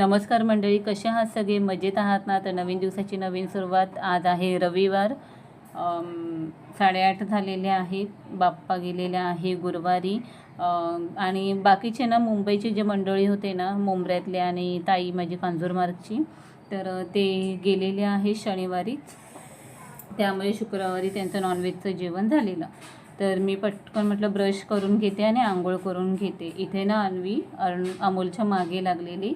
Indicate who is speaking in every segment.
Speaker 1: नमस्कार मंडळी कसे आहात सगळे? मजेत आहात ना? तर नवीन दिवसाची नवीन सुरुवात आज आहे रविवार. साडेआठ झालेले आहेत. बाप्पा गेलेले आहे गुरुवारी. आणि बाकीचे ना मुंबईचे जे मंडळी होते ना मुंबऱ्यातले आणि ताई माझी कांजूरमार्गची तर ते गेलेले आहे शनिवारी. त्यामुळे शुक्रवारी त्यांचं नॉनव्हेजचं जेवण झालेलं. तर मी पटकन म्हटलं ब्रश करून घेते आणि आंघोळ करून घेते. इथे ना अन्वी अर्ण अमोलच्या मागे लागलेली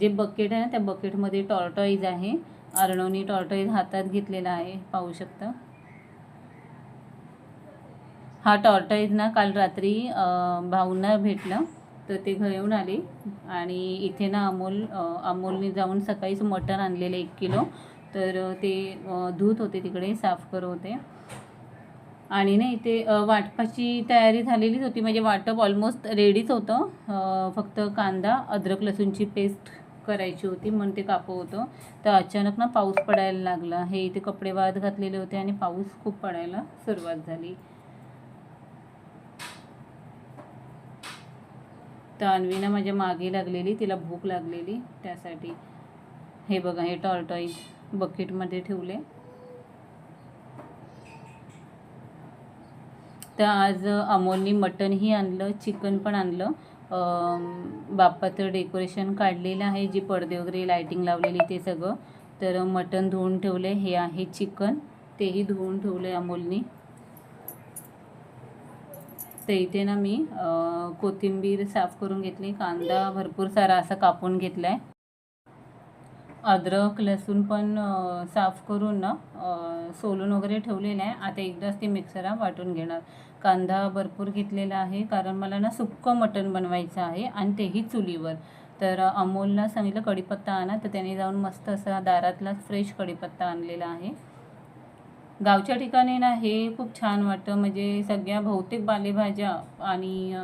Speaker 1: जे बकेट आहे ना त्या बकेटमध्ये टॉर्टॉईज आहे. अर्णवनी टॉर्टॉईज हातात घेतलेला आहे. पाहू शकता? हा टॉर्टॉईज ना काल रात्री भाऊंना भेटलं. तर ते घेऊन आले. आणि इथे ना अमोल अमोलने जाऊन सकाळीच मटण आणलेलं एक किलो. तर ते धूत होते तिकडे साफ करत होते. आणि नाही ते वाटपाची तयारी झालेलीच होती. म्हणजे वाटप ऑलमोस्ट रेडीच होतं. फक्त कांदा अद्रक लसूणची पेस्ट करायची होती म्हणून ते कापं होतं. तर अचानक ना पाऊस पडायला लागला. हे इथे कपडे वाद घातलेले होते आणि पाऊस खूप पडायला सुरुवात झाली. तर अन्वीना माझ्या मागे लागलेली तिला भूक लागलेली त्यासाठी. हे बघा हे टॉर्टॉईज बकेटमध्ये ठेवले. तर आज अमोलनी मटनही आणलं चिकन पण आणलं. बाप्पाचं डेकोरेशन काढलेलं आहे जी पडदे वगैरे लायटिंग लावलेली ते सगळं. तर मटन धुवून ठेवले हे आहे चिकन. तेही धुवून ठेवलं आहे अमोलनी. तर इथे ना मी कोथिंबीर साफ करून घेतली कांदा भरपूर सारा असा कापून घेतला आहे अद्रक लसूण पण साफ करून ना सोलून वगैरे ठेवलेलं आहे. आता एकदाच ते मिक्सरला वाटून घेणार. कांदा भरपूर घेतलेला आहे. कारण मला ना सुक्कं मटण बनवायचं आहे आणि तेही चुलीवर. तर अमोलला सांगितलं कढीपत्ता आणा. तर त्याने जाऊन मस्त असा दारातलाच फ्रेश कढीपत्ता आणलेला आहे. गावच्या ठिकाणी ना हे खूप छान वाटतं. म्हणजे सगळ्या बहुतेक पालेभाज्या आणि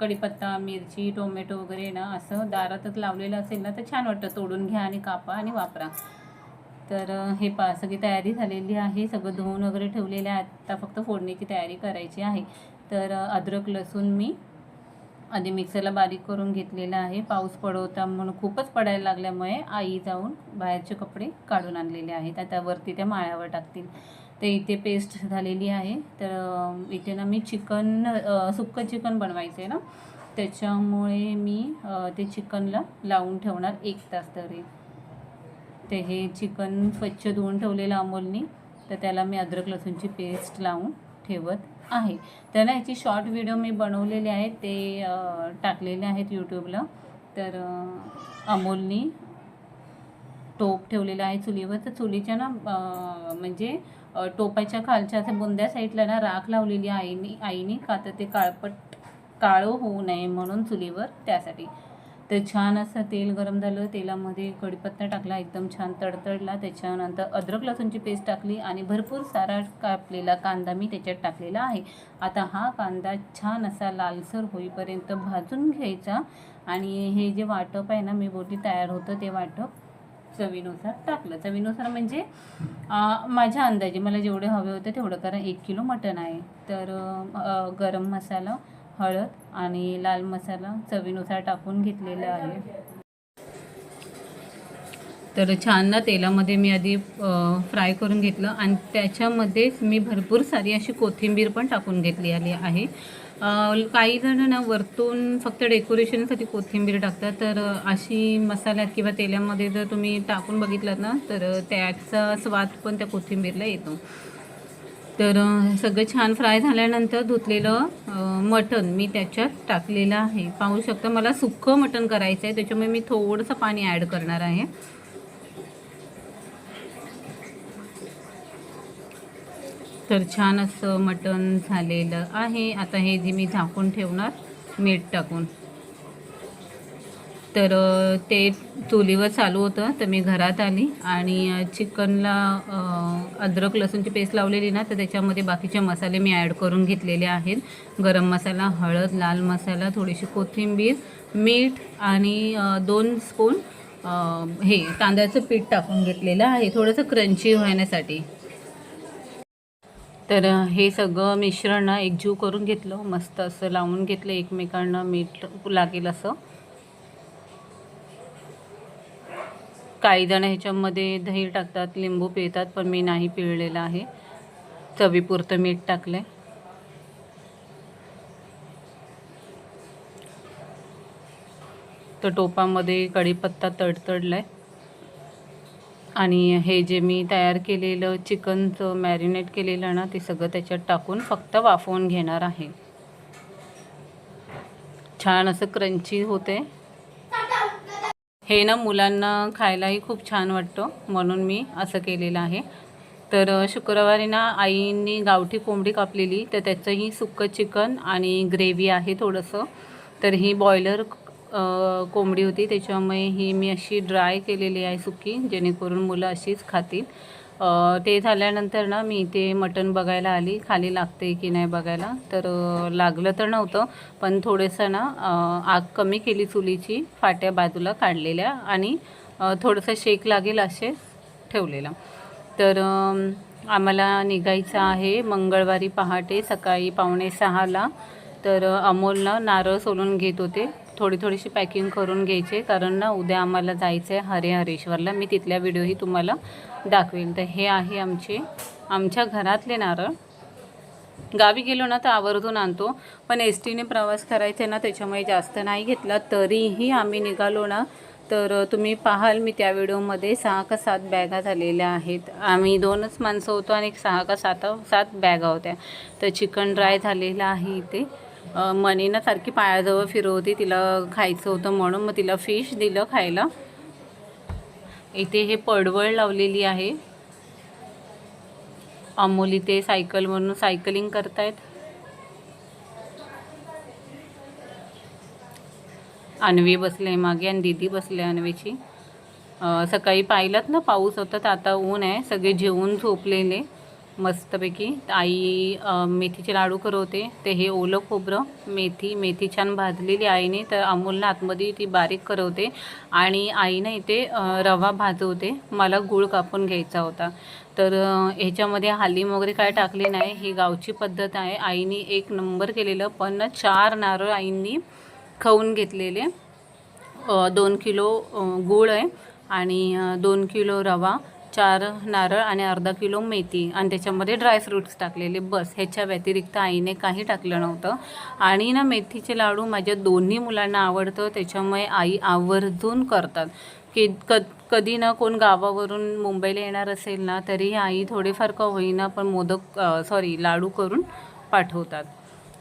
Speaker 1: कढीपत्ता मिरची टोमॅटो वगैरे ना असं दारातच लावलेलं असेल ना तर छान वाटतं. तोडून घ्या आणि कापा आणि वापरा. तर हे पा सगळी तयारी झालेली आहे. सगळं धुवून वगैरे ठेवलेलं आहे. आता फक्त फोडणीची तयारी करायची आहे. तर अद्रक लसूण मी आधी मिक्सरला बारीक करून घेतलेला आहे. पाऊस पडवता म्हणून खूपच पडायला लागल्यामुळे आई जाऊन बाहेरचे कपडे काढून आणलेले आहेत. आता वरती त्या माळ्यावर टाकतील. ते इथे पेस्ट झालेली आहे. तर इथे ना मी चिकन सुक्कं चिकन बनवायचं आहे ना. त्याच्यामुळे मी ते चिकनला लावून ठेवणार एक तास तरी. ते हे चिकन स्वच्छ धुवून ठेवलेलं अमोलनी. तर त्याला मी अद्रक लसूणची पेस्ट लावून ठेवत आहे. तर ना ह्याची शॉर्ट व्हिडिओ मी बनवलेले आहेत ते टाकलेले आहेत यूट्यूबला तर अमोलनी टोप ठेवलेला आहे चुलीवर. तर चुलीच्या ना म्हणजे टोपाच्या खालच्या असं बुंद्या साईडला ना राख लावलेली आईनी आईने. का तर ते काळपट काळं होऊ नये म्हणून चुलीवर त्यासाठी. तर छान असं तेल गरम झालं. तेलामध्ये कढीपत्ता टाकला. एकदम छान तडतडला. त्याच्यानंतर अद्रक लसूणची पेस्ट टाकली आणि भरपूर सारा कापलेला कांदा मी त्याच्यात टाकलेला आहे. आता हा कांदा छान असा लालसर होईपर्यंत भाजून घ्यायचा आणि हे जे वाटप आहे ना मी बोटी तयार होतं ते वाटप चवीनुसार टाकलं. चवीनुसार म्हणजे माझ्या अंदाजे मला जेवढे हवे होते तेवढं कारण एक किलो मटण आहे. तर गरम मसाला हळद आणि लाल मसाला चवीनुसार टाकून घेतलेला आहे. तर छान ना तेलामध्ये मी आधी फ्राय करून घेतलं आणि त्याच्यामध्येच मी भरपूर सारी अशी कोथिंबीर पण टाकून घेतली आली आहे. काही जण ना वरतून फक्त डेकोरेशनसाठी कोथिंबीर टाकतात. तर अशी मसाल्यात किंवा तेलामध्ये जर तुम्ही टाकून बघितलात ना तर त्याचा स्वाद पण त्या कोथिंबीरला येतो. तर सगळं छान फ्राय झाल्यानंतर धुतलेलं मटण मी त्याच्यात टाकलेलं आहे. पाहू शकता मला सुक्कं मटण करायचं आहे त्याच्यामुळे मी थोडंसं पाणी ॲड करणार आहे. तर छान असं मटण झालेलं आहे. आता हे जे मी झाकून ठेवणार मीठ टाकून. तर ते चुलीवर चालू होतं तर मी घरात आली आणि चिकनला अद्रक लसूणची पेस्ट लावलेली ना तर त्याच्यामध्ये बाकीचे मसाले मी ॲड करून घेतलेले आहेत. गरम मसाला हळद लाल मसाला थोडीशी कोथिंबीर मीठ आणि दोन स्पून हे तांदळाचं पीठ टाकून घेतलेलं आहे. थोडंसं क्रंची होण्यासाठी. तर हे सगळं मिश्रण ना एकजीव करून घेतलं. मस्त असं लावून घेतलं एकमेकांना मीठ लागेल असं. काही जण ह्याच्यामध्ये दही टाकतात लिंबू पिळतात पण मी नाही पिळलेलं आहे. चवीपुरतं मीठ टाकलं आहे तर टोपामध्ये कढीपत्ता तडतडला आहे आणि हे जे मी तयार केलेलं चिकनचं मॅरिनेट केलेलं ना ते सगळं त्याच्यात टाकून फक्त वाफवून घेणार आहे. छान असं क्रंची होते. हे ना मुलांना खायलाही खूप छान वाटतं म्हणून मी असं केलेलं आहे. तर शुक्रवारी ना आईंनी गावठी कोंबडी कापलेली तर त्याचंही सुक्कं चिकन आणि ग्रेव्ही आहे थोडंसं. तर ही बॉयलर कोंबडी होती. त्याच्यामुळे ही मी अशी ड्राय केलेली आहे सुकी जेणेकरून मुलं अशीच खातील. ते झाल्यानंतर ना मी इथे मटण बघायला आली. खाली लागते की नाही बघायला. तर लागलं तर नव्हतं पण थोडंसं ना आग कमी केली चुलीची फाट्या बाजूला काढलेल्या आणि थोडंसं शेक लागेल असे ठेवलेलं. तर आम्हाला निघायचं आहे मंगळवारी पहाटे सकाळी पावणे सहाला. तर अमोलनं नारळ सोलून घेत होते. थोडी थोडीशी पॅकिंग करून घ्यायचे कारण ना उद्या आम्हाला जायचं आहे हरिहरेश्वरला मी तिथल्या व्हिडिओही तुम्हाला दाखवेन. तर हे आहे आमचे आमच्या घरातले नारळ. गावी गेलो ना तर आवर्जून आणतो. पण एस टीने प्रवास करायचे ना त्याच्यामुळे जास्त नाही घेतला. तरीही आम्ही निघालो ना तर तुम्ही पाहाल मी त्या व्हिडिओमध्ये सहा का सात बॅगा झालेल्या आहेत. आम्ही दोनच माणसं होतो आणि एक सहा का सात सात बॅगा होत्या. तर चिकन ड्राय झालेलं आहे इथे. मनीनं सारखी पायाजवळ फिरवती तिला खायचं होतं म्हणून मग तिला फिश दिलं खायला. इथे हे पडवळ लावलेली आहे. अमोल इथे सायकल म्हणून सायकलिंग करतायत. अन्वी बसले मागे आणि दीदी बसले अन्वीची. सकाळी पाहिलात ना पाऊस होता तर आता ऊन आहे सगळे जेवून झोपलेले. मस्तपैकी. आई मेथीचे लाडू करवते. ते हे ओलं खोबरं मेथी मेथी छान भाजलेली आईने तर अमोलनं आतमध्ये ती बारीक करवते. आणि आईनं इथे रवा भाजवते. मला गूळ कापून घ्यायचा होता. तर ह्याच्यामध्ये हालीम वगैरे काय टाकले नाही. ही गावची पद्धत आहे. आईने एक नंबर केलेलं पण चार नारळ आईंनी खाऊन घेतलेले. दोन किलो गूळ आहे. आणि दोन किलो रवा चार नारळ आणि अर्धा किलो मेथी आणि त्याच्यामध्ये ड्रायफ्रूट्स टाकलेले. बस ह्याच्या व्यतिरिक्त आईने काही टाकलं नव्हतं. आणि ना मेथीचे लाडू माझ्या दोन्ही मुलांना आवडतं त्याच्यामुळे आई आवर्जून करतात. की क कधी ना कोण गावावरून मुंबईला येणार असेल ना तरी आई थोडेफार का होईना पण मोदक सॉरी लाडू करून पाठवतात.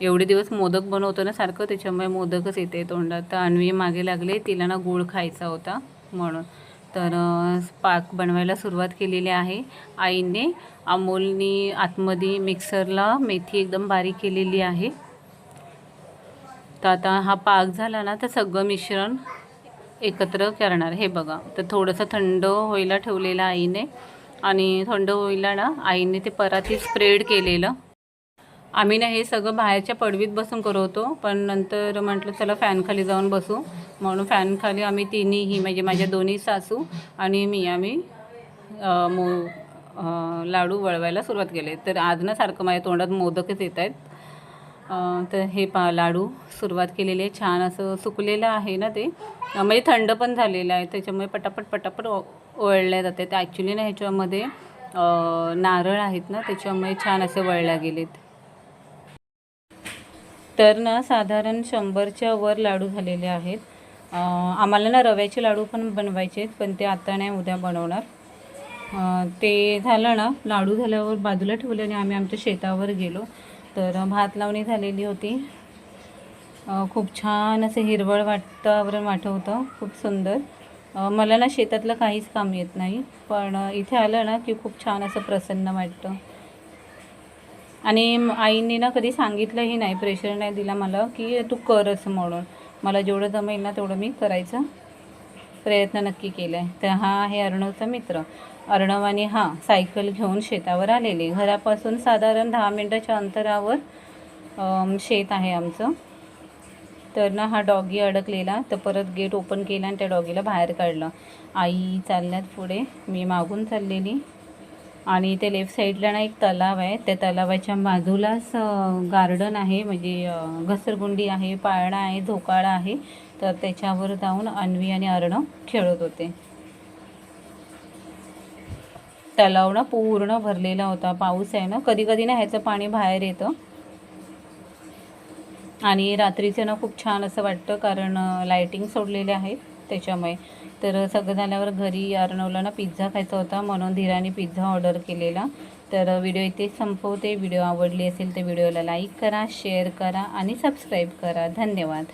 Speaker 1: एवढे दिवस मोदक बनवतो ना सारखं त्याच्यामुळे मोदकच येते तोंडात. तर अन्वी मागे लागले तिला ना गूळ खायचा होता म्हणून. तर पाक बनवायला सुरुवात केलेली आहे. आईने अमोलनी आतमध्ये मिक्सरला मेथी एकदम बारीक केलेली आहे. तर आता हा पाक झाला ना तर सगळं मिश्रण एकत्र करणार. हे बघा तर थोडंसं थंड होईला ठेवलेलं आईने आणि थंड होईला ना आईने ते परातीत स्प्रेड केलेलं. आम्ही ना हे सगळं बाहेरच्या पडवीत बसून करवतो पण नंतर म्हटलं चला फॅनखाली जाऊन बसू. म्हणून फॅनखाली आम्ही तिन्हीही म्हणजे माझ्या दोन्ही सासू आणि मी आम्ही मो लाडू वळवायला सुरुवात केली. तर आज ना सारखं माझ्या तोंडात मोदकच येत आहेत. तर हे पा लाडू सुरुवात केलेली आहे. छान असं सुकलेलं आहे ना ते. म्हणजे थंड पण झालेलं आहे. त्याच्यामुळे पटापट पटापट ओ- वळल्या जाते ते ॲक्च्युली ना ह्याच्यामध्ये नारळ आहेत ना त्याच्यामुळे छान असे वळल्या गेलेत. तर ना साधारण शंभरच्या वर लाडू झालेले आहेत. आम्हाला ना रव्याचे लाडू पण बनवायचे आहेत पण ते आता नाही उद्या बनवणार. ते झालं ना लाडू झाल्यावर बाजूला ठेवले आणि आम्ही आमच्या शेतावर गेलो. तर भात लावणी झालेली होती. खूप छान असं हिरवळ वातावरण होतं खूप सुंदर. मला ना शेतातलं काहीच काम येत नाही पण इथे आलं ना की खूप छान असं प्रसन्न वाटतं. आणि आईने ना कधी सांगितलंही नाही प्रेशर नाही दिला मला की तू कर असं म्हणून. मला जेवढं जमेल ना तेवढं मी करायचा प्रयत्न नक्की केला आहे तर हा आहे अर्णवचा मित्र. अर्णव आणि हा सायकल घेऊन शेतावर आलेले. घरापासून साधारण दहा मिनटाच्या अंतरावर शेत आहे आमचं. तर ना हा डॉगी अडकलेला तर परत गेट ओपन केला आणि त्या डॉगीला बाहेर काढलं. आई चालल्यात पुढे. मी मागून चाललेली. आणि ते लेफ्ट साईडला ना एक तलाव आहे. त्या तलावाच्या बाजूलाच गार्डन आहे. म्हणजे घसरगुंडी आहे पाळणा आहे झोकाळा आहे. तर त्याच्यावर जाऊन अन्वी आणि अर्णव खेळत होते. तलाव ना पूर्ण भरलेला होता. पाऊस आहे ना कधी कधी ना ह्याचं पाणी बाहेर येतं. आणि रात्रीचं ना खूप छान असं वाटतं कारण लायटिंग सोडलेले आहेत त्याच्यामुळे. तर सगळं झाल्यावर घरी अर्णवला ना पिझ्झा खायचा होता म्हणून धीराने पिझ्झा ऑर्डर केलेला. तर व्हिडिओ इथे संपवते. व्हिडिओ आवडली असेल तर व्हिडिओला लाईक करा शेअर करा आणि सबस्क्राईब करा. धन्यवाद.